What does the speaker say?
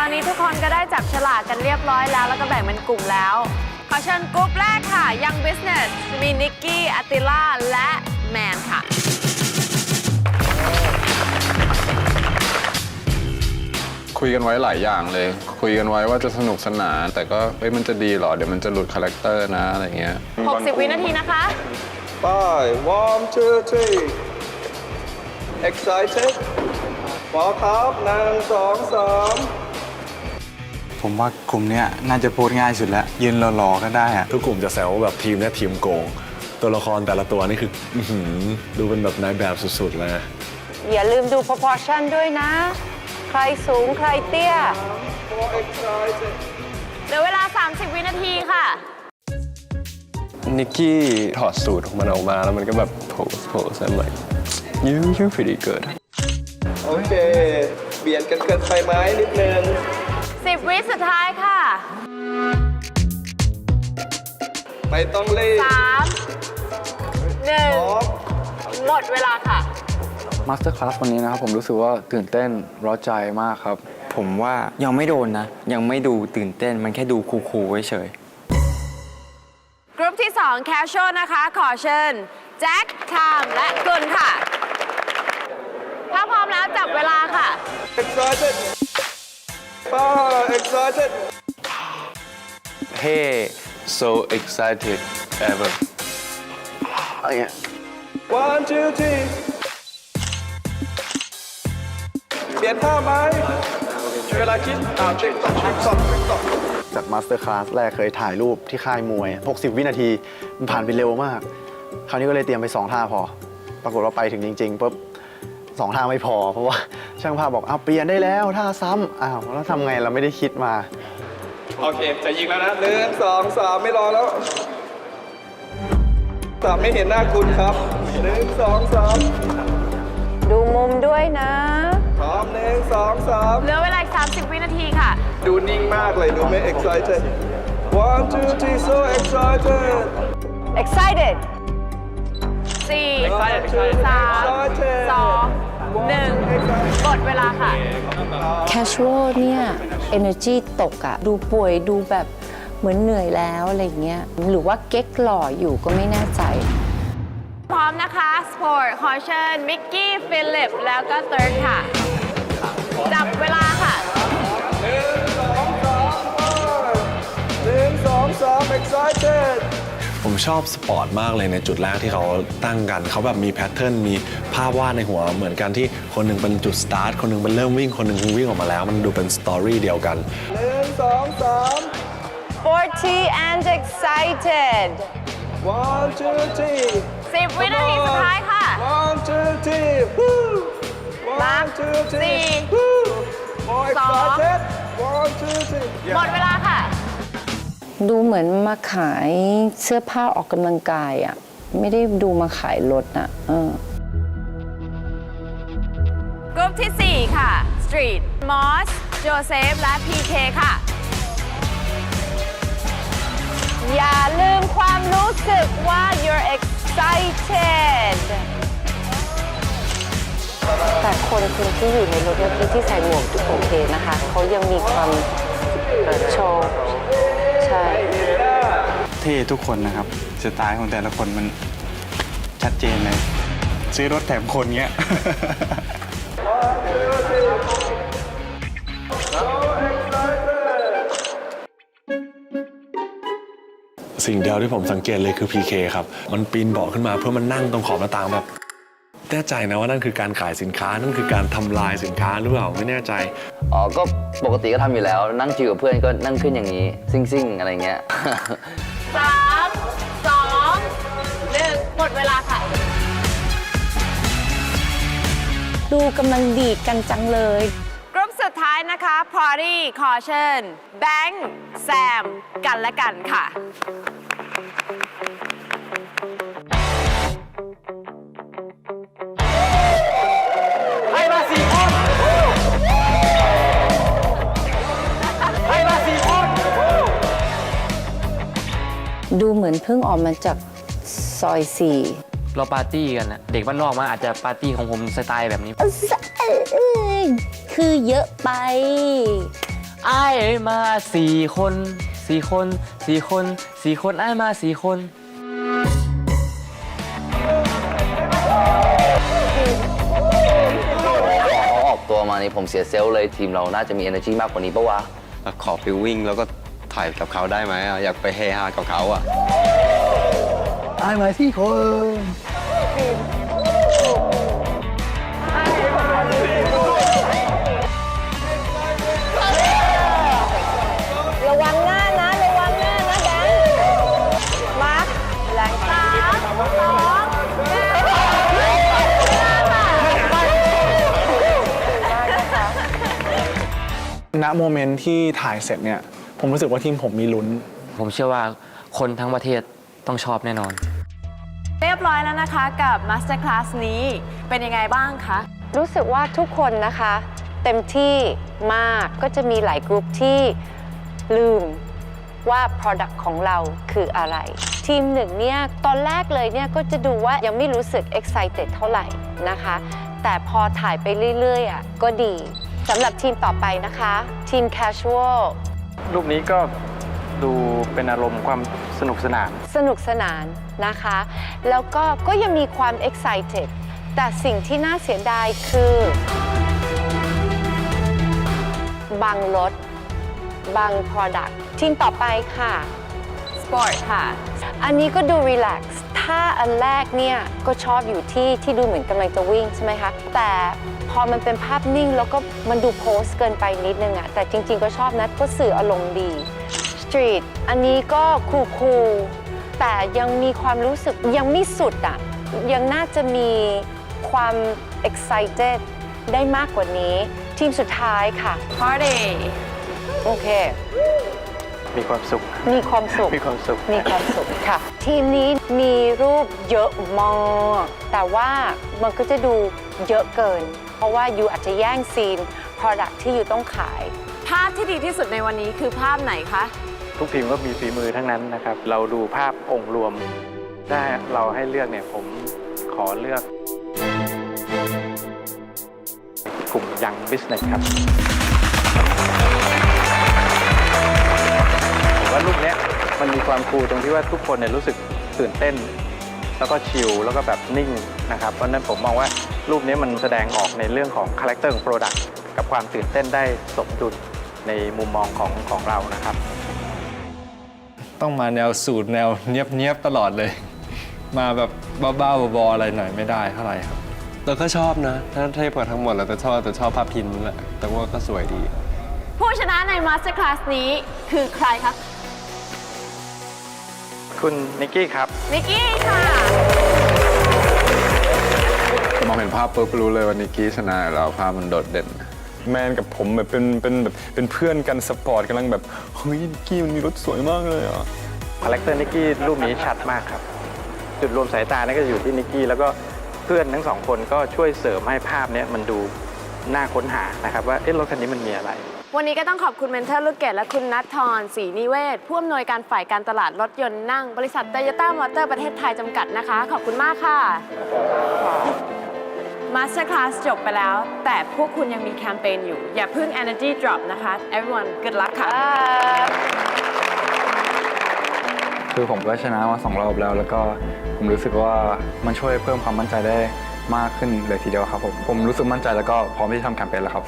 ตอนนี้ทุกคนก็ได้จับฉลากกันเรียบร้อยแล้ว แล้วก็แบ่งเป็นกลุ่มแล้ว ขอเชิญกลุ่มแรกค่ะ Young Business มีนิกกี้อติล่าและแมนค่ะ คุยกันไว้หลายอย่างเลย คุยกันไว้ว่าจะสนุกสนาน แต่ก็เฮ้ยมันจะดีเหรอ เดี๋ยวมันจะหลุดคาแรคเตอร์นะ อะไรเงี้ย 60 วินาทีนะคะ Five, one, two, three. Excited? พอครับหนึ่งสองสาม ผมว่ากลุ่มเนี้ยน่าจะโพสต์ง่ายสุดแล้วยืนรอๆก็ได้อะทุกกลุ่มจะแซวว่าแบบทีมเนี้ยทีมโกง ตัวละครแต่ละตัวนี่คืออื้อหือดูเป็นแบบนายแบบสุดๆเลยนะ อย่าลืมดู proportion ด้วยนะ ใครสูงใครเตี้ย Four excited. เหลือเวลา 30 วินาทีค่ะ นิกกี้ถอดสูตรของมันออกมาแล้วมันก็แบบโพสโพสแล้ว like you you're pretty good โอเค เบียดกันเกินไปไหมนิดนึง 10 วิสุดท้ายค่ะ ไม่ต้องรีบ3 1 หมดเวลาค่ะ มาสเตอร์คลาสวันนี้นะครับผมรู้สึกว่าตื่นเต้นร้าใจมากครับ ผมว่ายังไม่โดนนะ ยังไม่ดูตื่นเต้นมันแค่ดูคูลๆเฉยกรุ๊ปที่ 2 Casual นะคะ ขอเชิญ แจ็คทามและกุลค่ะ ถ้าพร้อมแล้วจับเวลาค่ะ excited Five, excited Hey so excited ever one two three เปลี่ยนท่าไหมเวลาคิดอ่าติ๊กต๊อกติ๊กต๊อกติ๊กต๊อกจากมาสเตอร์คลาสแรกเคยถ่ายรูปที่ค่ายมวย 60 วินาที มันผ่านไปเร็วมาก คราวนี้ก็เลยเตรียมไป 2 ท่าพอ ปรากฏว่าไปถึงจริงๆปุ๊บสองท่าไม่พอ เพราะว่า ช่างภาพบอกอ้าวเปลี่ยนได้แล้วท่าซ้ำอ้าวแล้วทำไงเราไม่ได้คิดมา โอเค จะยิงแล้วนะหนึ่งสองสามไม่รอแล้วสามไม่เห็นหน้าคุณครับหนึ่งสองสามดูมุมด้วยนะ พร้อมหนึ่งสองสามเหลือเวลาอีก30 วินาทีค่ะ ดูนิ่งมากเลยดูไม่ excited one two three so excited excited 4 3 2 1 หมดเวลาค่ะ casual เนี่ย energy ตกอะดูป่วยดูแบบเหมือนเหนื่อยแล้วอะไรเงี้ยหรือว่าเก๊กหล่ออยู่ก็ไม่แน่ใจ พร้อมนะคะสปอร์ตขอเชิญมิกกี้ ฟิลิป แล้วก็เติร์ดค่ะ จับเวลาค่ะหนึ่งสองสาม excited ผมชอบสปอร์ตมากเลยในจุดแรกที่เขาตั้งกัน เขาแบบมีแพทเทิร์นมีภาพวาดในหัวเหมือนกันที่คนหนึ่งเป็นจุดสตาร์ทคนหนึ่งเป็นเริ่มวิ่งคนหนึ่งวิ่งออกมาแล้ว มันดูเป็นสตอรี่เดียวกันหนึ่งสองสาม 40 and excited one two three 10วินาทีสุดท้ายค่ะ one two three Woo! นับ one two three สี่ Woo! more สอง excited one two three หมดเวลาค่ะ ดูเหมือนมาขายเสื้อผ้าออกกำลังกายอะไม่ได้ดูมาขายรถอะเออกรุ๊ปที่ 4 ค่ะสตรีทมอสโจเซฟและ PK ค่ะ อย่าลืมความรู้สึกว่า you're excited แต่คนคนที่อยู่ในรถเมื่อกี้ที่ใส่หมวกโอเคนะคะ เขายังมีความโชว์ ใช่เท่ทุกคนนะครับสไตล์ของแต่ละคนมันชัดเจนเลย ซื้อรถแถมคนเงี้ย สิ่งเดียวที่ผมสังเกตเลยคือ PK ครับ มันปีนเบาะขึ้นมาเพื่อมันนั่งตรงขอบหน้าต่างแบบ แน่ใจนะว่านั่นคือการขายสินค้านั่นคือการทำลายสินค้าหรือเปล่าไม่แน่ใจ อ๋อ ก็ปกติก็ทำอยู่แล้ว นั่งชิวกับเพื่อนก็นั่งขึ้นอย่างนี้ ซิ่งซิ่งๆอะไรเงี้ย3 2 1หมดเวลาค่ะ ดูกำลังดีดกันจังเลย กรุ๊ปสุดท้ายนะคะ พอรี่ขอเชิญแบงค์แซม กันและกันค่ะ ดูเหมือนเพิ่งออกมาจากซอยสี่ๆเราปาร์ตี้กันนะเด็กบ้านนอกมาอาจจะปาร์ตี้ของผมสไตล์แบบนี้คือเยอะไปไอ้ายมาสี่คนสี่คนสี่คนสี่คนไอ้ายมาสี่คนเขาออกตัวมานี่ผมเสียเซลล์เลยทีมเราน่าจะมี energy มากกว่านี้ปะวะขอไปวิ่งแล้วก็ ถ่ายกับเขาได้ไหมอะอยากไปเฮฮากับเขาอะไอ้มาสี่คน ระวังหน้านะ ระวังหน้านะแบงค์มาร์คแรงสามสองหนึ่งณโมเมนต์ที่ถ่ายเสร็จเนี่ย ผมรู้สึกว่าทีมผมมีลุ้น ผมเชื่อว่าคนทั้งประเทศต้องชอบแน่นอน เรียบร้อยแล้วนะคะกับ Master Class นี้เป็นยังไงบ้างคะ รู้สึกว่าทุกคนนะคะ เต็มที่มากก็จะมีหลายกลุ่มที่ลืมว่า Product ของเราคืออะไร ทีมหนึ่งเนี่ยตอนแรกเลยเนี่ยก็จะดูว่ายังไม่รู้สึก excited เท่าไหร่นะคะ แต่พอถ่ายไปเรื่อยๆอะก็ดีสำหรับทีมต่อไปนะคะ ทีม casual รูปนี้ก็ดูเป็นอารมณ์ความสนุกสนาน สนุกสนานนะคะ แล้วก็ก็ยังมีความ excited แต่สิ่งที่น่าเสียดายคือ บางรถ บาง product ทีมต่อไปค่ะ Sport ค่ะ อันนี้ก็ดู relax ถ้าอันแรกเนี่ยก็ชอบอยู่ที่ที่ดูเหมือนกำลังจะวิ่งใช่ไหมคะ แต่พอมันเป็นภาพนิ่งแล้วก็มันดูโพสเกินไปนิดนึงอะแต่จริง ๆ ก็ชอบนะก็สื่ออารมณ์ดี Street อันนี้ก็คูคูลๆแต่ยังมีความรู้สึกยังไม่สุดอะยังน่าจะมีความ excited ได้มากกว่านี้ ทีมสุดท้ายค่ะ Party โอเค มีความสุข มีความสุข มีความสุข มีความสุขค่ะ ทีมนี้มีรูปเยอะมากแต่ว่ามันก็จะดูเยอะเกิน เพราะว่ายูอาจจะแย่งซีน Product ที่ยูต้องขาย ภาพที่ดีที่สุดในวันนี้คือภาพไหนคะ ทุกทีมก็มีฝีมือทั้งนั้นนะครับ เราดูภาพองค์รวม ได้เราให้เลือกเนี่ยผมขอเลือก กลุ่มยังบิสเนสครับ ผมว่ารูปเนี้ยมันมีความคูลตรงที่ว่าทุกคนเนี่ยรู้สึกตื่นเต้น แล้วก็ชิลแล้วก็แบบนิ่งนะครับเพราะฉะนั้นผมมองว่ารูปนี้มันแสดงออกในเรื่องของคาแรคเตอร์ของโปรดักต์กับความตื่นเต้นได้สมดุลในมุมมองของของเรานะครับ ต้องมาแนวสูตรแนวเนียบเนียบๆตลอดเลย มาแบบบ้าๆบอๆอะไรหน่อยไม่ได้เท่าไหร่ครับเราก็ชอบนะ ถ้าเทียบกับทั้งหมดเราจะชอบแต่ชอบภาพพิมพ์นั่นแหละแต่ว่าก็สวยดี ผู้ชนะใน Master Class นี้คือใครคะ คุณนิกกี้ครับ นิกกี้ค่ะแต่มองเห็นภาพปุ๊บรู้เลยว่านิกกี้ชนะอยู่แล้วภาพมันโดดเด่น แมนกับผมแบบเป็นเป็นแบบเป็นเพื่อนกันสปอร์ตกำลังแบบเฮ้ยนิกกี้มันมีรถสวยมากเลยอะคาแรคเตอร์นิกกี้รูปนี้ชัดมากครับ จุดรวมสายตานั่นก็จะอยู่ที่นิกกี้แล้วก็เพื่อนทั้งสองคนก็ช่วยเสริมให้ภาพเนี้ยมันดูน่าค้นหานะครับว่าเอ๊ะรถคันนี้มันมีอะไร วันนี้ก็ต้องขอบคุณเมนเทอร์ลูกเกดและคุณนัททรศรีนิเวศ ผู้อำนวยการฝ่ายการตลาดรถยนต์นั่ง บริษัทโตโยต้ามอเตอร์ประเทศไทยจำกัดนะคะ ขอบคุณมากค่ะ Master Class จบไปแล้ว แต่พวกคุณยังมีแคมเปญอยู่ อย่าเพิ่ง energy drop นะคะ everyone good luck ค่ะ คือผมก็ชนะมาสองรอบแล้ว แล้วก็ผมรู้สึกว่ามันช่วยเพิ่มความมั่นใจได้มากขึ้นเลยทีเดียวครับผม ผมรู้สึกมั่นใจแล้วก็พร้อมที่จะทำแคมเปญแล้วครับ